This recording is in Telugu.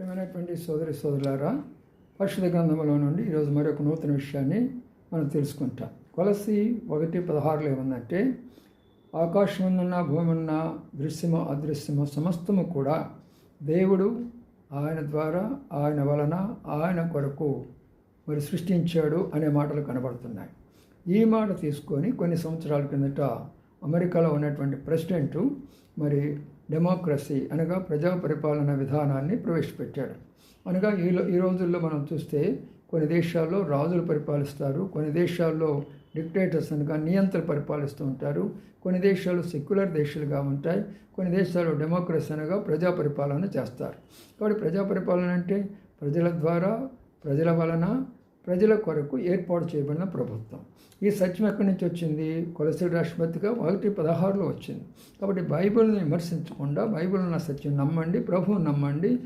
ప్రేమైనటువంటి సోదరి సోదరులారా పరిశుద్ధ గ్రంథంలో నుండి ఈరోజు మరొక నూతన విషయాన్ని మనం తెలుసుకుంటాం. కొలసి ఒకటి పదహారులో ఏముందంటే ఆకాశమున్న భూమి ఉన్న దృశ్యము అదృశ్యము సమస్తము కూడా దేవుడు ఆయన ద్వారా ఆయన వలన ఆయన కొరకు మరి సృష్టించాడు అనే మాటలు కనబడుతున్నాయి. ఈ మాట తీసుకొని కొన్ని సంవత్సరాల కిందట అమెరికాలో ఉన్నటువంటి ప్రెసిడెంట్ మరి డెమోక్రసీ అనగా ప్రజా పరిపాలన విధానాన్ని ప్రవేశపెట్టాడు అనగా ఈ ఈ రోజుల్లో మనం చూస్తే కొన్ని దేశాల్లో రాజులు పరిపాలిస్తారు కొన్ని దేశాల్లో డిక్టేటర్స్ అనగా నియంత్రణ పరిపాలిస్తూ ఉంటారు కొన్ని దేశాలు సెక్యులర్ దేశాలుగా ఉంటాయి కొన్ని దేశాలు డెమోక్రసీ అనగా ప్రజా పరిపాలన చేస్తారు. కాబట్టి ప్రజా పరిపాలన అంటే ప్రజల ద్వారా ప్రజల వలన ప్రజల కొరకు ఏర్పాటు చేయబడిన ప్రభుత్వం. ఈ సత్యం ఎక్కడి నుంచి వచ్చింది? కొలసరి రాష్ట్రపతిగా ఒకటి పదహారులో వచ్చింది. కాబట్టి బైబిల్ని విమర్శించకుండా బైబిల్ ఉన్న సత్యం నమ్మండి ప్రభువు నమ్మండి.